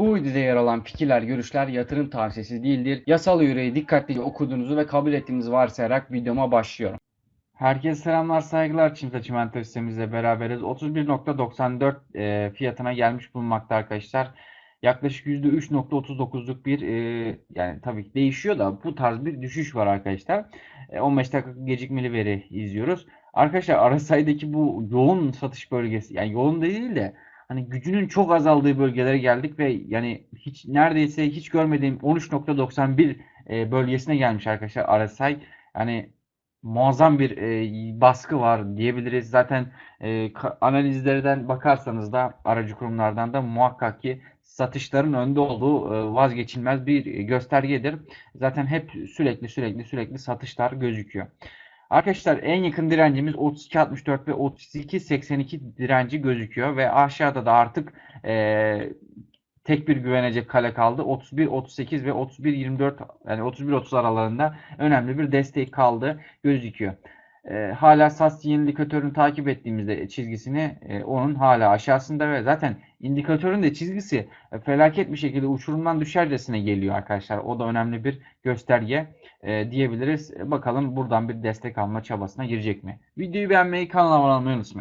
Bu videoda yer alan fikirler, görüşler yatırım tavsiyesi değildir. Yasal yüreği dikkatlice okuduğunuzu ve kabul ettiğinizi varsayarak videoma başlıyorum. Herkese selamlar, saygılar. Çimsa Çimento sitemizle beraberiz. 31.94 e, fiyatına gelmiş bulunmakta arkadaşlar. Yaklaşık %3.39'luk bir e, yani tabii ki değişiyor da bu tarz bir düşüş var arkadaşlar. E, 15 dakika gecikmeli veri izliyoruz. Arkadaşlar RSI'deki bu yoğun satış bölgesi yani yoğun değil de hani gücünün çok azaldığı bölgelere geldik ve yani hiç neredeyse hiç görmediğim 13.91 e, bölgesine gelmiş arkadaşlar RSI. Yani muazzam bir e, baskı var diyebiliriz. Zaten e, analizlerden bakarsanız da aracı kurumlardan da muhakkak ki satışların önde olduğu vazgeçilmez bir göstergedir. Zaten hep sürekli sürekli sürekli satışlar gözüküyor. Arkadaşlar en yakın direncimiz 32.64 ve 32.82 direnci gözüküyor ve aşağıda da artık e, tek bir güvenecek kale kaldı. 31.38 ve 31.24 yani 31.30 aralarında önemli bir destek kaldı gözüküyor. E, hala SAS indikatörünü takip ettiğimizde çizgisini e, onun hala aşağısında ve zaten indikatörün de çizgisi e, felaket bir şekilde uçurumdan düşercesine geliyor arkadaşlar. O da önemli bir gösterge e, diyebiliriz. E, Bakalım buradan bir destek alma çabasına girecek mi? Videoyu beğenmeyi, kanala abone olmayı unutmayın.